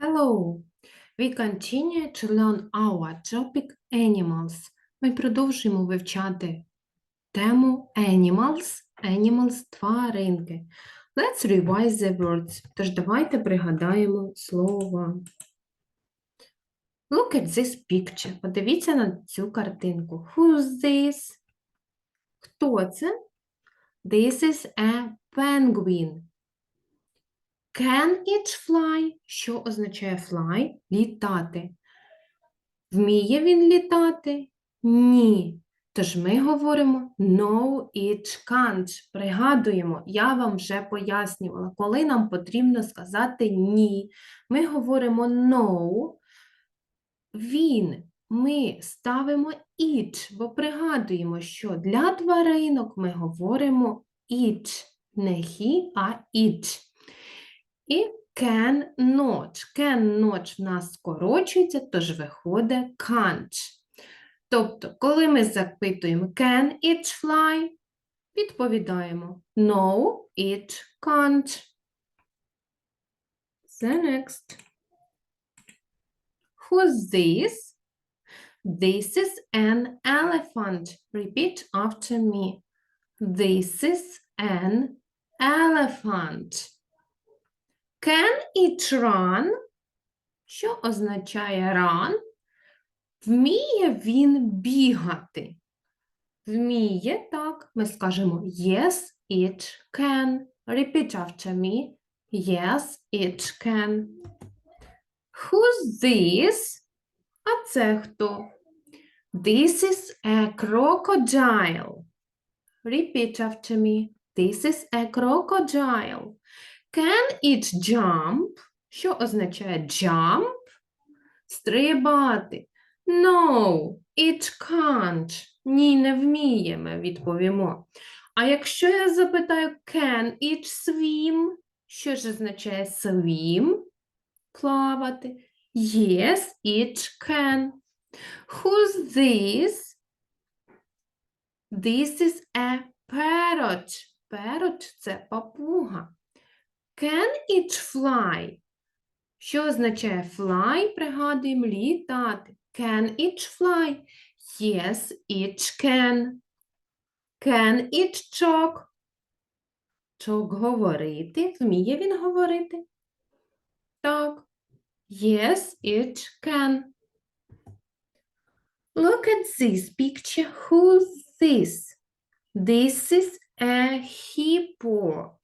Hello! We continue to learn our topic animals. Ми продовжуємо вивчати тему animals, animals – тваринки. Let's revise the words. Тож давайте пригадаємо слова. Look at this picture. Подивіться на цю картинку. Who's this? Хто це? This is a penguin. Can it fly? Що означає fly? Літати. Вміє він літати? Ні. Тож ми говоримо no, it can't. Пригадуємо, я вам вже пояснювала, коли нам потрібно сказати ні. Ми говоримо no. Він. Ми ставимо it, бо пригадуємо, що для тваринок ми говоримо it. Не he, а it. І can not. Can not в нас скорочується, тож виходить can't. Тобто, коли ми запитуємо can it fly, відповідаємо no, it can't. The next. Who's this? This is an elephant. Repeat after me. This is an elephant. Can it run? Що означає run? Вміє він бігати? Вміє, так. Ми скажемо yes, it can. Repeat after me. Yes, it can. Who's this? А це хто? This is a crocodile. Repeat after me. This is a crocodile. Can it jump? Що означає jump? Стрибати. No, it can't. Ні, не вміє, ми відповімо. А якщо я запитаю can it swim? Що ж означає swim? Плавати. Yes, it can. Who's this? This is a parrot. Parrot – це папуга. Can it fly? Що означає fly? Пригадуємо літати. Can it fly? Yes, it can. Can it talk? Talk говорити. Вміє він говорити? Так. Yes, it can. Look at this picture. Who's this? This is a hippo.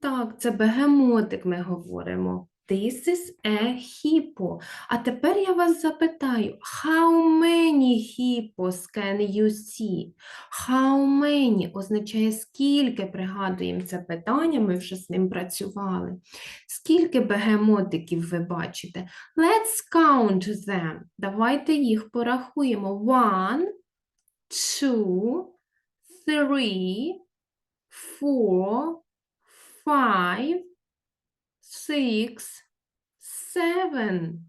Так, це бегемотик ми говоримо. This is a hippo. А тепер я вас запитаю, how many hippos can you see? How many означає скільки, пригадуємо це питання, ми вже з ним працювали. Скільки бегемотиків ви бачите? Let's count them. Давайте їх порахуємо. One, two, three, four, five, six, seven.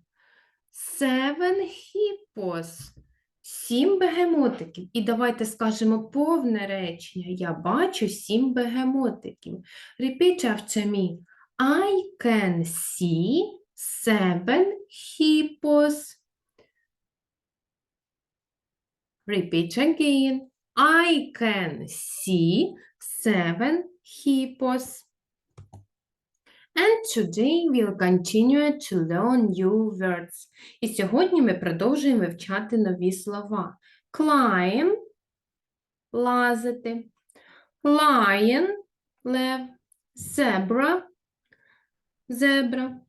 Seven hippos. Сім бегемотиків. І давайте скажемо повне речення. Я бачу сім бегемотиків. Repeat after me. I can see seven hippos. Repeat again. I can see seven hippos. And today we'll continue to learn new words. І сьогодні ми продовжуємо вивчати нові слова. Climb – лазити, lion – лев, zebra – зебра.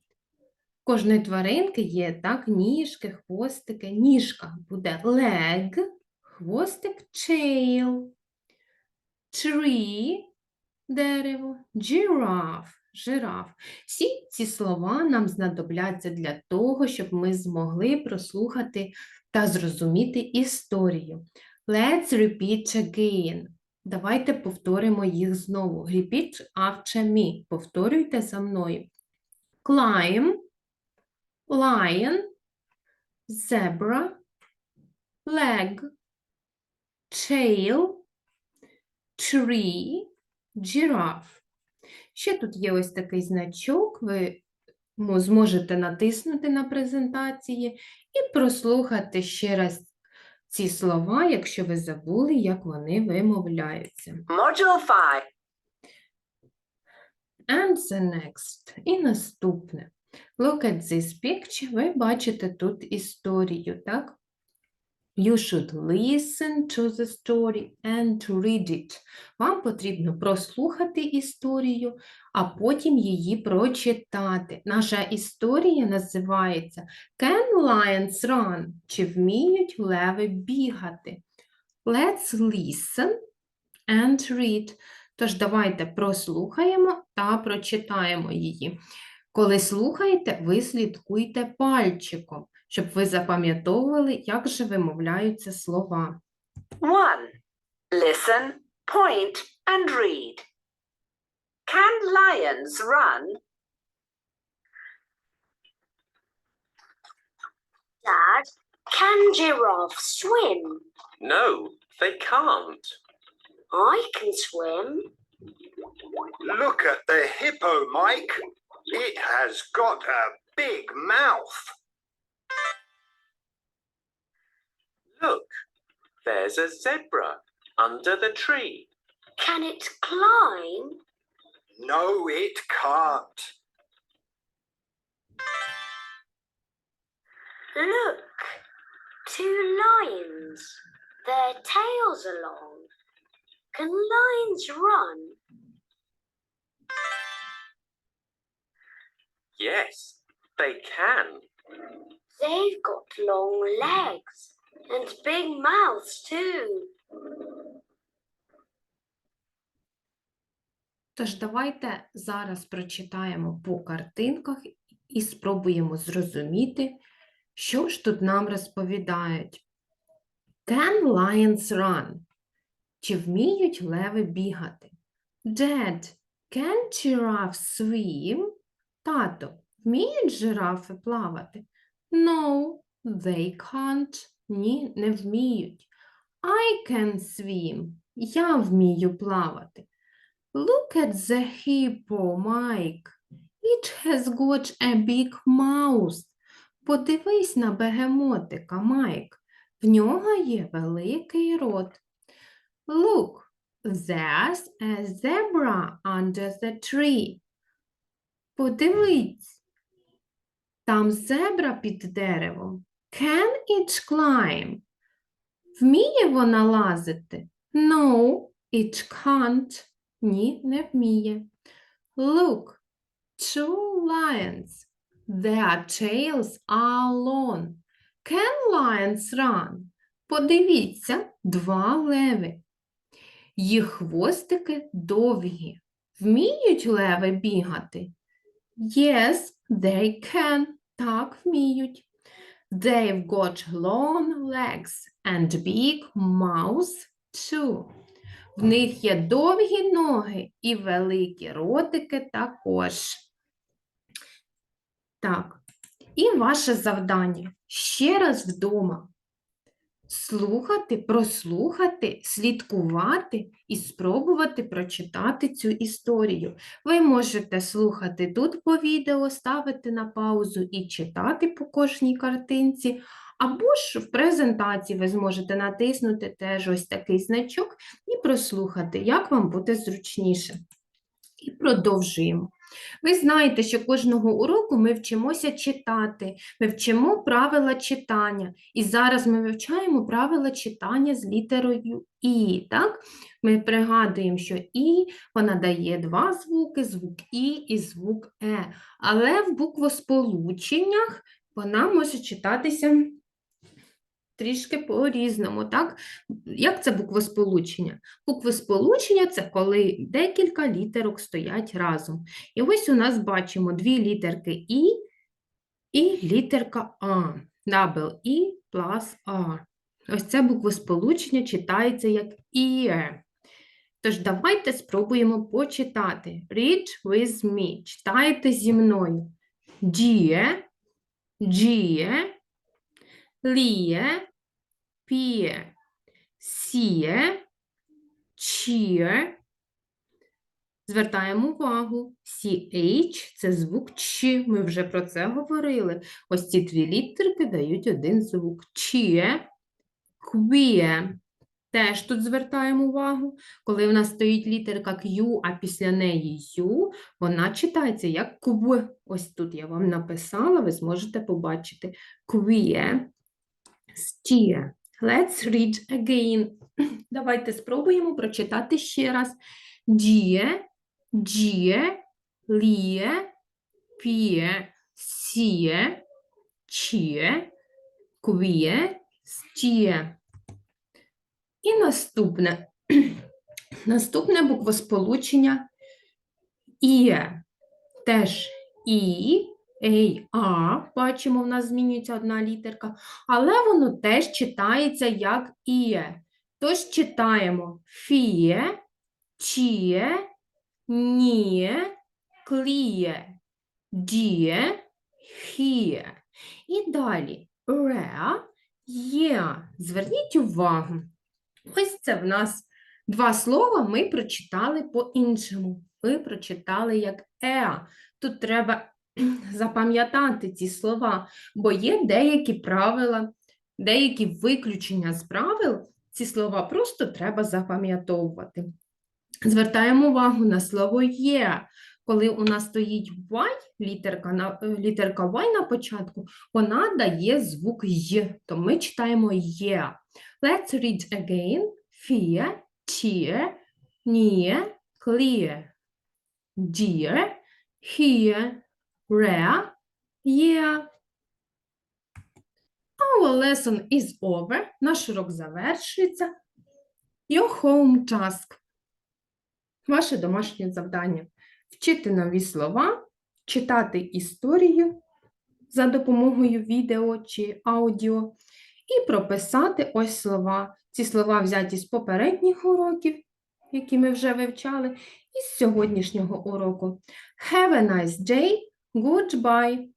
Кожної тваринки є так ніжки, хвостики. Ніжка буде leg, хвостик tail, tree – дерево, giraffe – жираф. Всі ці слова нам знадобляться для того, щоб ми змогли прослухати та зрозуміти історію. Let's repeat again. Давайте повторимо їх знову. Repeat after me. Повторюйте за мною. Climb, lion, zebra, leg, tail, tree, giraffe. Ще тут є ось такий значок, ви Зможете натиснути на презентації і прослухати ще раз ці слова, якщо ви забули, як вони вимовляються. Module 5. And the next. І наступне. Look at this picture. Ви бачите тут історію, так? You should listen to the story and read it. Вам потрібно прослухати історію, а потім її прочитати. Наша історія називається Can lions run? Чи вміють леви бігати? Let's listen and read. Тож давайте прослухаємо та прочитаємо її. Коли слухаєте, ви слідкуйте пальчиком, щоб ви запам'ятовували, як же вимовляються слова. 1. Listen, point, and read. Can lions run? Dad, can giraffes swim? No, they can't. I can swim. Look at the hippo, Mike. It has got a big mouth. Look, there's a zebra under the tree. Can it climb? No, it can't. Look, two lions. Their tails are long. Can lions run? Yes, they can. They've got long legs and big mouths too. Тож давайте зараз прочитаємо по картинках і спробуємо зрозуміти, що ж тут нам розповідають. Can lions run? Чи вміють леви бігати? Dad, can giraffes swim? Тато, вміють жирафи плавати? No, they can't. Ні, не вміють. I can swim. Я вмію плавати. Look at the hippo, Mike. It has got a big mouth. Подивись на бегемотика, Майк. В нього є великий рот. Look, there's a zebra under the tree. Подивись. Там зебра під деревом. Can it climb? Вміє вона лазити? No, it can't. Ні, не вміє. Look, two lions. Their tails are long. Can lions run? Подивіться, два леви. Їх хвостики довгі. Вміють леви бігати? Yes, they can. Так, вміють. They've got long legs and big mouths too. В них є довгі ноги і великі ротики також. Так, і ваше завдання ще раз вдома слухати, прослухати, слідкувати і спробувати прочитати цю історію. Ви можете слухати тут по відео, ставити на паузу і читати по кожній картинці, або ж в презентації ви зможете натиснути теж ось такий значок і прослухати, як вам буде зручніше. І продовжуємо. Ви знаєте, що кожного уроку ми вчимося читати, ми вчимо правила читання. І зараз ми вивчаємо правила читання з літерою І. Так? Ми пригадуємо, що І вона дає два звуки, звук І і звук Е. Але в буквосполученнях вона може читатися трішки по-різному. Так? Як це буквосполучення? Буквосполучення – це коли декілька літерок стоять разом. І ось у нас бачимо дві літерки І і літерка А. Double І плюс А. Ось це буквосполучення читається як «іє». Тож давайте спробуємо почитати. Read with me. Читайте зі мною. Діє, джіє, ліє, піє, сіє, чіє, Звертаємо увагу. CH – це звук Ч. Ми вже про це говорили. Ось ці дві літерки дають один звук. Чіє, квіє. Теж тут звертаємо увагу. Коли в нас стоїть літерка Q, а після неї U, вона читається як кв. Ось тут я вам написала, ви зможете побачити. Квіє, стіє. Let's read again. Давайте спробуємо прочитати ще раз. Діє, джіє, ліє, піє, сіє, чіє, квіє, стіє. І наступне. Наступне буквосполучення іє. Теж і, а, бачимо, в нас змінюється одна літерка, але воно теж читається як іє. Тож читаємо фіє, чіє, ніє, кліє, діє, хіє. І далі ре, є. Зверніть увагу. Ось це в нас два слова ми прочитали по-іншому. Ми прочитали як еа. Тут треба запам'ятати ці слова, бо є деякі правила, деякі виключення з правил. Ці слова просто треба запам'ятовувати. Звертаємо увагу на слово є. Коли у нас стоїть Y, літерка, е, літерка Y на початку, вона дає звук Й, то ми читаємо є. Let's read again. Fear, cheer, near, clear. Dear, here, rare, yeah. Our lesson is over. Наш урок завершується. Your home task. Ваше домашнє завдання. Вчити нові слова, читати історію за допомогою відео чи аудіо і прописати ось слова. Ці слова взяті з попередніх уроків, які ми вже вивчали, і з сьогоднішнього уроку. Have a nice day. Goodbye.